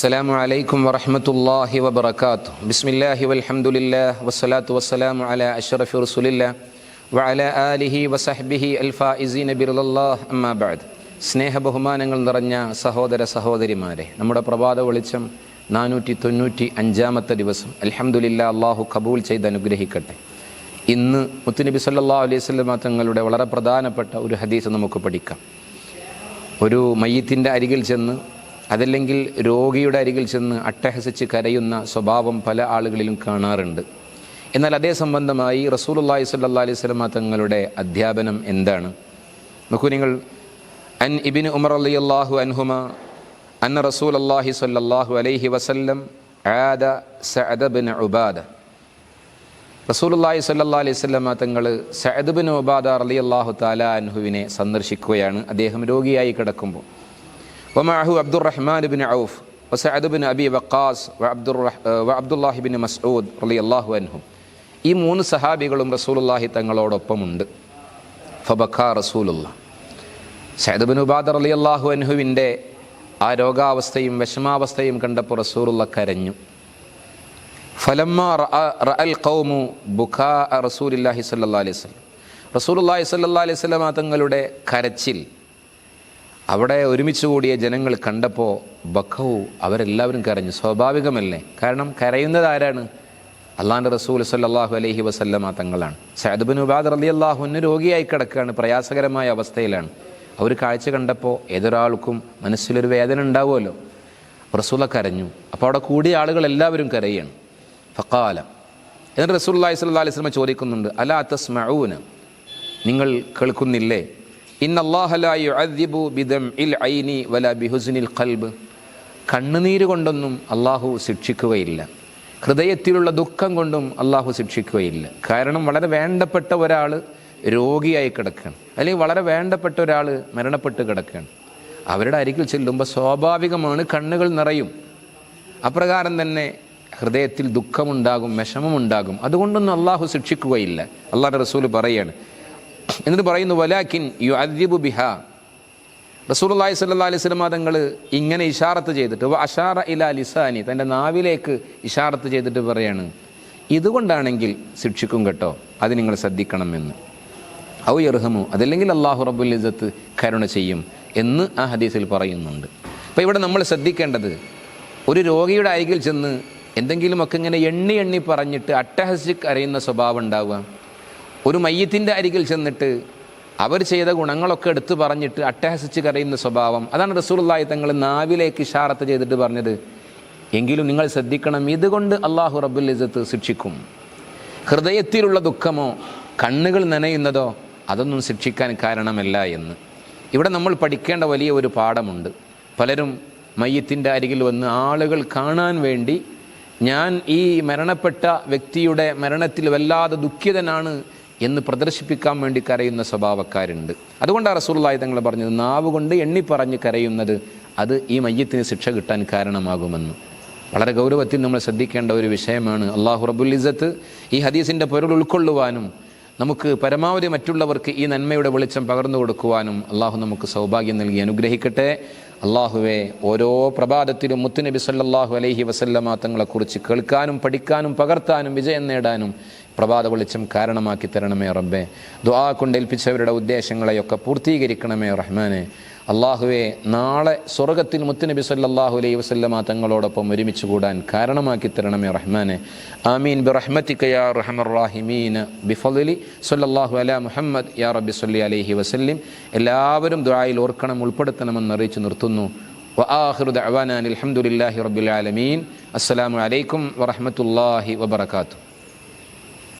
السلام عليكم ورحمة الله وبركاته بسم الله والحمد لله والصلاة والسلام على أشرف رسول الله وعلى آله وصحبه الفائزين برضا الله أما بعد സ്നേഹ ബഹുമാനങ്ങൾ നിറഞ്ഞ സഹോദര സഹോദരിമാരെ നമ്മുടെ പ്രഭാത വെളിച്ചം നാനൂറ്റി തൊണ്ണൂറ്റി അഞ്ചാമത്തെ ദിവസം അൽഹംദുലില്ലാ അള്ളാഹു കബൂൽ ചെയ്ത് അനുഗ്രഹിക്കട്ടെ ഇന്ന് മുത്തുനബി സല്ലല്ലാഹു അലൈഹി വസല്ലമ തങ്ങളുടെ വളരെ പ്രധാനപ്പെട്ട ഒരു ഹദീസ് നമുക്ക് പഠിക്കാം ഒരു മയ്യത്തിൻ്റെ അരികിൽ ചെന്ന് അതല്ലെങ്കിൽ രോഗിയുടെ അരികിൽ ചെന്ന് അട്ടഹസിച്ച് കരയുന്ന സ്വഭാവം പല ആളുകളിലും കാണാറുണ്ട്. എന്നാൽ അതേ സംബന്ധമായി റസൂലുള്ളാഹി സ്വല്ലല്ലാഹി അലൈഹി സ്വലമ തങ്ങളുടെ അധ്യാപനം എന്താണ്? നോക്കൂ നിങ്ങൾ. അൻ ഇബിൻ ഉമർ അലി അള്ളാഹു അൻഹുമ അന്ന റസൂലുള്ളാഹി സ്വല്ലല്ലാഹു അലൈഹി വസല്ലം ആദ സഅദ ബിൻ ഉബാദ. റസൂലുള്ളാഹി സ്വല്ലല്ലാഹി അലൈഹി സ്വലമ തങ്ങൾ സഅദ് ബിൻ ഉബാദ അള്ളാഹു തആല അൻഹുവിനെ സന്ദർശിക്കുകയാണ്. അദ്ദേഹം രോഗിയായി കിടക്കുമ്പോൾ. വമഅഹു അബ്ദുറഹ്മാൻ ബിൻ ഔഫ് വസഅദ് ബിൻ അബി وعبد الله بن മസ്ഊദ് റളിയല്ലാഹു അൻഹും. ഈ മൂന്ന് സഹാബികളും റസൂലുള്ളാഹി തങ്ങളോടൊപ്പമുണ്ട്. ഫബഖ റസൂലുള്ള. സഅദ് ബിൻ അലി അള്ളാഹു അൻഹുവിന്റെ ആ രോഗാവസ്ഥയും വിഷമാവസ്ഥയും കണ്ടപ്പോൾ റസൂലുള്ള കരഞ്ഞു. ഫലമ്മ റഅൽ ഖൗമു ബുഖാ റസൂലില്ലാഹി സല്ലാ അലൈഹി വസല്ലം. റസൂലുള്ളാഹി സല്ലാ അലൈഹി സ്വലമാ തങ്ങളുടെ കരച്ചിൽ അവിടെ ഒരുമിച്ച് കൂടിയ ജനങ്ങൾ കണ്ടപ്പോൾ ബഖവു അവരെല്ലാവരും കരഞ്ഞു. സ്വാഭാവികമല്ലേ? കാരണം കരയുന്നത് ആരാണ്? അള്ളാഹാന്റെ റസൂൽ സല്ലാഹു അലഹി വസല്ലമ തങ്ങളാണ്. സഅദ് അലി അള്ളാഹു ഒന്ന് രോഗിയായി കിടക്കുകയാണ് പ്രയാസകരമായ അവസ്ഥയിലാണ്. അവർ കാഴ്ച കണ്ടപ്പോൾ ഏതൊരാൾക്കും മനസ്സിലൊരു വേദന ഉണ്ടാവുമല്ലോ. റസൂല കരഞ്ഞു. അപ്പോൾ അവിടെ കൂടിയ ആളുകൾ എല്ലാവരും കരയാണ്. ഫക്കാല എന്നിട്ട് റസൂല്ലാഹി സ്വല്ലല്ലാഹി അലൈഹി വസല്ലം ചോദിക്കുന്നുണ്ട് അലാ തസ്മഊന? നിങ്ങൾ കേൾക്കുന്നില്ലേ? ഇന്നല്ലാഹ യുഅദ്ദിബു ബിദംഇൽ ഐനി ഖൽബ്. കണ്ണുനീര് കൊണ്ടൊന്നും അള്ളാഹു ശിക്ഷിക്കുകയില്ല. ഹൃദയത്തിലുള്ള ദുഃഖം കൊണ്ടും അള്ളാഹു ശിക്ഷിക്കുകയില്ല. കാരണം വളരെ വേണ്ടപ്പെട്ട ഒരാൾ രോഗിയായി കിടക്കുകയാണ് അല്ലെങ്കിൽ വളരെ വേണ്ടപ്പെട്ട ഒരാൾ മരണപ്പെട്ട് കിടക്കുകയാണ് അവരുടെ അരികിൽ ചെല്ലുമ്പോൾ സ്വാഭാവികമാണ് കണ്ണുകൾ നിറയും. അപ്രകാരം തന്നെ ഹൃദയത്തിൽ ദുഃഖമുണ്ടാകും വിഷമമുണ്ടാകും. അതുകൊണ്ടൊന്നും അള്ളാഹു ശിക്ഷിക്കുകയില്ല. അള്ളാഹുടെ റസൂൽ പറയാണ് എന്നിട്ട് പറയുന്നു വലാഖിൻ യു അദ്യബു ബിഹ. റസൂലുള്ളാഹി സ്വല്ലല്ലാഹി അലൈഹി വസല്ലം തങ്ങൾ ഇങ്ങനെ ഇഷാറത്ത് ചെയ്തിട്ട് അഷാറ ഇല ലിസാനി. തന്റെ നാവിലേക്ക് ഇഷാറത്ത് ചെയ്തിട്ട് പറയാണ് ഇതുകൊണ്ടാണെങ്കിൽ ശിക്ഷിക്കും കേട്ടോ അത് നിങ്ങൾ ശ്രദ്ധിക്കണമെന്ന്. ഔ യർഹമു അതല്ലെങ്കിൽ അള്ളാഹു റബ്ബുൽ ഇസത്ത് കരുണ ചെയ്യും എന്ന് ആ ഹദീസിൽ പറയുന്നുണ്ട്. അപ്പോൾ ഇവിടെ നമ്മൾ ശ്രദ്ധിക്കേണ്ടത് ഒരു രോഗിയുടെ അരികിൽ ചെന്ന് എന്തെങ്കിലുമൊക്കെ ഇങ്ങനെ എണ്ണി എണ്ണി പറഞ്ഞിട്ട് അട്ടഹസിക്ക് അറിയുന്ന സ്വഭാവം ഉണ്ടാവുക. ഒരു മയ്യത്തിന്റെ അരികിൽ ചെന്നിട്ട് അവർ ചെയ്ത ഗുണങ്ങളൊക്കെ എടുത്തു പറഞ്ഞിട്ട് അട്ടഹസിച്ച് കരയുന്ന സ്വഭാവം. അതാണ് റസൂലുള്ളാഹി തങ്ങൾ നാവിലേക്ക് ഇഷാറത്ത് ചെയ്തിട്ട് പറഞ്ഞത്. എങ്കിലും നിങ്ങൾ ശ്രദ്ധിക്കണം ഇതുകൊണ്ട് അള്ളാഹു റബ്ബുൽ ഇസത്ത് ശിക്ഷിക്കും. ഹൃദയത്തിലുള്ള ദുഃഖമോ കണ്ണുകൾ നനയുന്നതോ അതൊന്നും ശിക്ഷിക്കാൻ കാരണമല്ല എന്ന്. ഇവിടെ നമ്മൾ പഠിക്കേണ്ട വലിയ ഒരു പാഠമുണ്ട്. പലരും മയ്യത്തിന്റെ അരികിൽ വന്ന് ആളുകൾ കാണാൻ വേണ്ടി ഞാൻ ഈ മരണപ്പെട്ട വ്യക്തിയുടെ മരണത്തിൽ വല്ലാതെ ദുഃഖിതനാണ് എന്ന് പ്രദർശിപ്പിക്കാൻ വേണ്ടി കരയുന്ന സ്വഭാവക്കാരുണ്ട്. അതുകൊണ്ടാണ് റസൂള്ളായി തങ്ങൾ പറഞ്ഞത് നാവ് കൊണ്ട് എണ്ണി പറഞ്ഞ് കരയുന്നത് അത് ഈ മയ്യത്തിന് ശിക്ഷ കിട്ടാൻ കാരണമാകുമെന്ന്. വളരെ ഗൗരവത്തിൽ നമ്മൾ ശ്രദ്ധിക്കേണ്ട ഒരു വിഷയമാണ് അള്ളാഹു റബുൽ ഇസത്ത് ഈ ഹദീസിന്റെ പൊരുൾ ഉൾക്കൊള്ളുവാനും നമുക്ക് പരമാവധി മറ്റുള്ളവർക്ക് ഈ നന്മയുടെ വെളിച്ചം പകർന്നു കൊടുക്കുവാനും അള്ളാഹു നമുക്ക് സൗഭാഗ്യം നൽകി. അനുഗ്രഹിക്കട്ടെ. അള്ളാഹുവെ ഓരോ പ്രഭാതത്തിലും മുത്തുനബി സല്ലാഹു അലൈഹി വസല്ലമ തങ്ങളെക്കുറിച്ച് കേൾക്കാനും പഠിക്കാനും പകർത്താനും വിജയം നേടാനും പ്രഭാത വെളിച്ചം കാരണമാക്കി തരണമേ റബ്ബെ ദുആ കൊണ്ട് ഏൽപ്പിച്ചവരുടെ ഉദ്ദേശങ്ങളെയൊക്കെ പൂർത്തീകരിക്കണമേ റഹ്മാനെ അള്ളാഹുവെ നാളെ സ്വർഗത്തിൽ മുത്തുനബി സല്ലാഹു അലൈഹി വസല്ലമ തങ്ങളോടൊപ്പം ഒരുമിച്ച് കൂടാൻ കാരണമാക്കി തരണമേ റഹ്മാനെ ആമീൻ ബി റഹ്മത്തിക യാ റഹമർ റാഹിമീൻ ബിഫലി സല്ലല്ലാഹു അലാ മുഹമ്മദ് യാ റബ്ബി സല്ലി അലൈഹി വസല്ലിം എല്ലാവരും ദുആയിൽ ഓർക്കണം ഉൾപ്പെടുത്തണമെന്ന് അറിയിച്ചു നിർത്തുന്നു وآخر دعوانا الحمد لله رب العالمين السلام عليكم ورحمة الله وبركاته